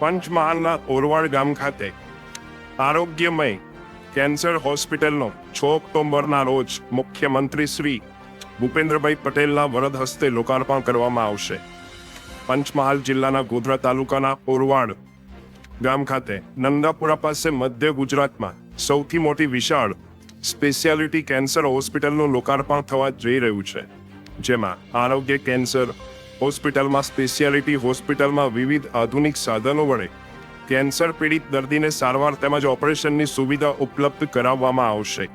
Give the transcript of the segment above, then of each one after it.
પંચમહાલના ઓરવાડ ગામ ખાતે આરોગ્યમય કેન્સર હોસ્પિટલનો છ ઓક્ટોબરના રોજ મુખ્યમંત્રી શ્રી ભૂપેન્દ્રભાઈ પટેલના વરદ હસ્તે લોકાર્પણ કરવામાં આવશે. પંચમહાલ જિલ્લાના ગોધરા તાલુકાના ઓરવાડ ગામ ખાતે નંદાપુરા પાસે મધ્ય ગુજરાતમાં સૌથી મોટી વિશાળ સ્પેશિયાલિટી કેન્સર હોસ્પિટલનું લોકાર્પણ થવા જઈ રહ્યું છે, જેમાં આરોગ્ય કેન્સર હોસ્પિટલમાં સ્પેશિયાલિટી હોસ્પિટલમાં વિવિધ આધુનિક સાધનો વડે કેન્સર પીડિત દર્દીને સારવાર તેમજ ઓપરેશનની સુવિધા ઉપલબ્ધ કરાવવામાં આવશે.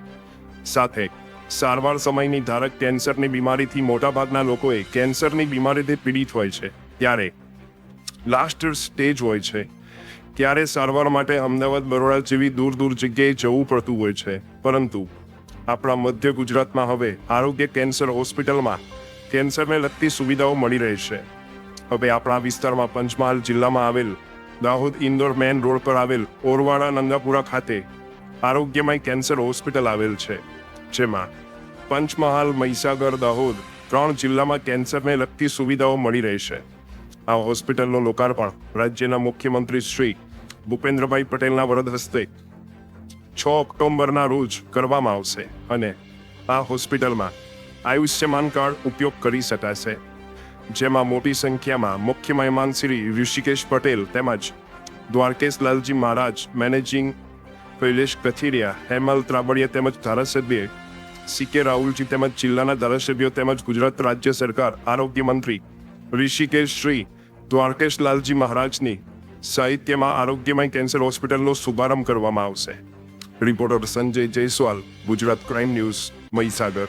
સાથે, સારવાર સમયની ધારક કેન્સરની બીમારીથી મોટાભાગના લોકોએ કેન્સરની બીમારીથી પીડિત હોય છે. ત્યારે લાસ્ટ સ્ટેજ હોય છે. ત્યારે સારવાર માટે અમદાવાદ, બરોડા જેવી દૂર દૂર જગ્યાએ જવું પડતું હોય છે. પરંતુ, આપણા મધ્ય ગુજરાતમાં હવે આરોગ્ય કેન્સર હોસ્પિટલમાં કેન્સરને લગતી સુવિધાઓ મળી રહેશે હવે આપણા વિસ્તારમાં પંચમહાલ જિલ્લામાં આવેલ દાહોદ ઇન્દોર મેન રોડ પર આવેલ ઓરવાડા નંદાપુરા ખાતે આરોગ્યમય કેન્સર હોસ્પિટલ આવેલ છે. જેમાં પંચમહાલ, મહીસાગર, દાહોદ ત્રણ જિલ્લામાં કેન્સરને લગતી સુવિધાઓ મળી રહેશે આ હોસ્પિટલનું લોકાર્પણ રાજ્યના મુખ્યમંત્રી શ્રી ભૂપેન્દ્રભાઈ પટેલના વરદ હસ્તે છ ઓક્ટોબરના રોજ કરવામાં આવશે અને આ હોસ્પિટલમાં આયુષ્યમાન કાર્ડ ઉપયોગ કરી શકાશે જેમાં મોટી સંખ્યામાં મુખ્ય મહેમાન શ્રી ઋષિકેશ પટેલ તેમજ દ્વારકેશ લાલજી મહારાજ, મેનેજિંગ કૈલેશ કથિરિયા, હેમલ ત્રાબડિયા તેમજ ધારાસભ્ય સી કે રાહુલજી તેમજ જિલ્લાના ધારાસભ્યો તેમજ ગુજરાત રાજ્ય સરકાર, આરોગ્ય મંત્રી ઋષિકેશ શ્રી દ્વારકેશ લાલજી મહારાજની સાહિત્યમાં આરોગ્યમય કેન્સર હોસ્પિટલનો શુભારંભ કરવામાં આવશે. Reporter Sanjay Jaiswal, Gujarat crime news, Mahisagar.